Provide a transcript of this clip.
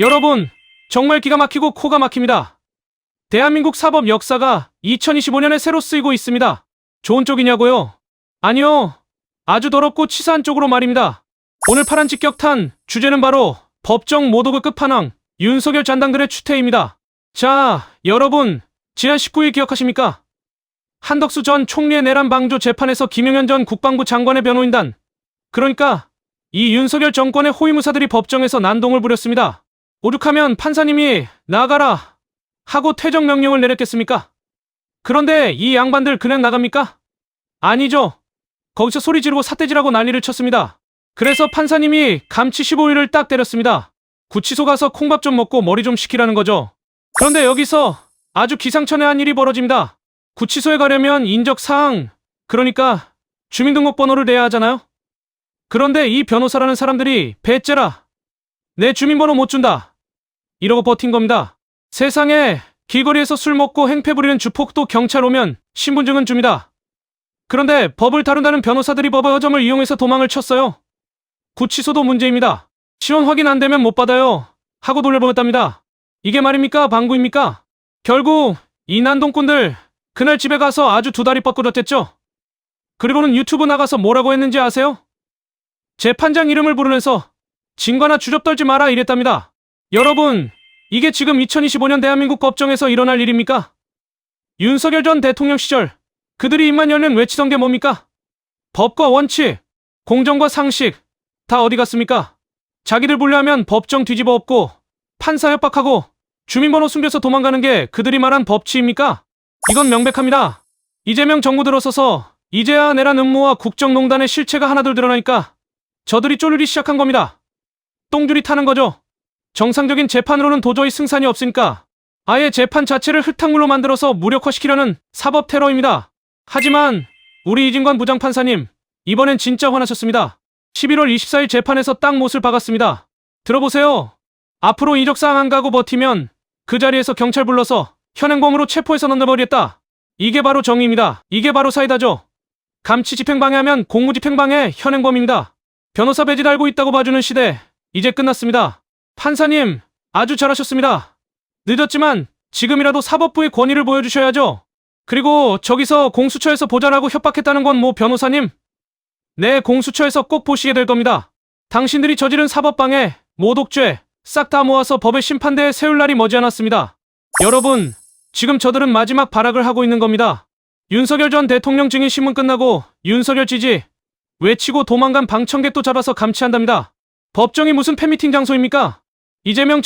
여러분, 정말 기가 막히고 코가 막힙니다. 대한민국 사법 역사가 2025년에 새로 쓰이고 있습니다. 좋은 쪽이냐고요? 아니요. 아주 더럽고 치사한 쪽으로 말입니다. 오늘 파란 직격탄 주제는 바로 법정 모독의 끝판왕 윤석열 잔당들의 추태입니다. 자, 여러분, 지난 19일 기억하십니까? 한덕수 전 총리의 내란 방조 재판에서 김용현 전 국방부 장관의 변호인단, 그러니까 이 윤석열 정권의 호위무사들이 법정에서 난동을 부렸습니다. 오죽하면 판사님이 나가라 하고 퇴정 명령을 내렸겠습니까? 그런데 이 양반들 그냥 나갑니까? 아니죠. 거기서 소리 지르고 사태질하고 난리를 쳤습니다. 그래서 판사님이 감치 15일을 딱 때렸습니다. 구치소 가서 콩밥 좀 먹고 머리 좀 식히라는 거죠. 그런데 여기서 아주 기상천외한 일이 벌어집니다. 구치소에 가려면 인적 사항, 그러니까 주민등록번호를 내야 하잖아요. 그런데 이 변호사라는 사람들이 배째라. 내 주민번호 못 준다. 이러고 버틴 겁니다. 세상에 길거리에서 술 먹고 행패 부리는 주폭도 경찰 오면 신분증은 줍니다. 그런데 법을 다룬다는 변호사들이 법의 허점을 이용해서 도망을 쳤어요. 구치소도 문제입니다. 지원 확인 안 되면 못 받아요. 하고 돌려보냈답니다. 이게 말입니까? 방구입니까? 결국 이 난동꾼들 그날 집에 가서 아주 두 다리 뻗고졌댔죠. 그리고는 유튜브 나가서 뭐라고 했는지 아세요? 재판장 이름을 부르면서 진과나 주접 떨지 마라 이랬답니다. 여러분, 이게 지금 2025년 대한민국 법정에서 일어날 일입니까? 윤석열 전 대통령 시절 그들이 입만 열면 외치던 게 뭡니까? 법과 원칙, 공정과 상식 다 어디 갔습니까? 자기들 불리하면 법정 뒤집어 엎고 판사 협박하고 주민번호 숨겨서 도망가는 게 그들이 말한 법치입니까? 이건 명백합니다. 이재명 정부 들어서서 이제야 내란 음모와 국정농단의 실체가 하나둘 드러나니까 저들이 쫄르기 시작한 겁니다. 똥줄이 타는 거죠. 정상적인 재판으로는 도저히 승산이 없으니까 아예 재판 자체를 흙탕물로 만들어서 무력화시키려는 사법 테러입니다. 하지만 우리 이진관 부장판사님 이번엔 진짜 화나셨습니다. 11월 24일 재판에서 딱 못을 박았습니다. 들어보세요. 앞으로 이적사항 안 가고 버티면 그 자리에서 경찰 불러서 현행범으로 체포해서 넣어버리겠다. 이게 바로 정의입니다. 이게 바로 사이다죠. 감치 집행방해하면 공무집행방해 현행범입니다. 변호사 배지 달고 있다고 봐주는 시대 이제 끝났습니다. 판사님 아주 잘하셨습니다. 늦었지만 지금이라도 사법부의 권위를 보여주셔야죠. 그리고 저기서 공수처에서 보자라고 협박했다는 건 뭐 변호사님? 네, 공수처에서 꼭 보시게 될 겁니다. 당신들이 저지른 사법방해, 모독죄, 싹 다 모아서 법의 심판대에 세울 날이 머지않았습니다. 여러분, 지금 저들은 마지막 발악을 하고 있는 겁니다. 윤석열 전 대통령 증인 신문 끝나고 윤석열 지지, 외치고 도망간 방청객도 잡아서 감치한답니다. 법정이 무슨 팬미팅 장소입니까? 이재명